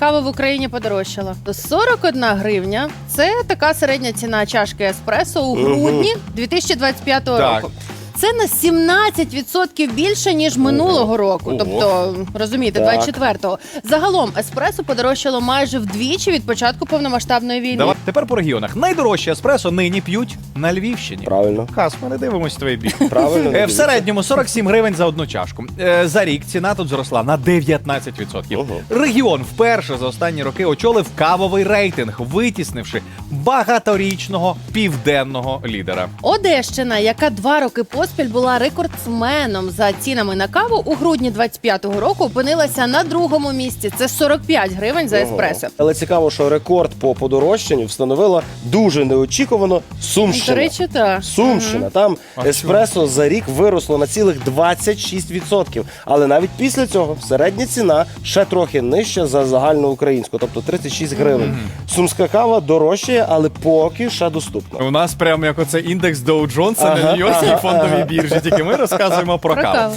кава в Україні подорожчала. 41 гривня це така середня ціна чашки еспресо у грудні 2025 Так. року. Це на 17% більше ніж минулого року. Ого. Тобто, розумієте, Так. 24-го. Загалом еспресо подорожчало майже вдвічі від початку повномасштабної війни. Давай тепер по регіонах. Найдорожче еспресо нині п'ють на Львівщині. Правильно. Хас, ми не дивимось твій бік. Правильно. Е, В середньому 47 гривень за одну чашку. Е, За рік ціна тут зросла на 19%. Ого. Регіон вперше за останні роки очолив кавовий рейтинг, витіснивши багаторічного південного лідера. Одещина, яка два роки поспіль була рекордсменом за цінами на каву, у грудні 25-го року опинилася на другому місці. Це 45 гривень за Ого. еспресо. Але цікаво, що рекорд по подорожчанню встановила дуже неочікувано Сумщина. До речі, так. Сумщина. Там А еспресо за рік виросло на цілих 26%. Але навіть після цього середня ціна ще трохи нижча за загальноукраїнську, тобто 36 гривень. Сумська кава дорожчає, але поки ще доступна. У нас прямо як оце індекс Доу Джонса Ага, на Нью-Йоркській ага, фондовій ага. Біржі. Тільки ми розказуємо про каву.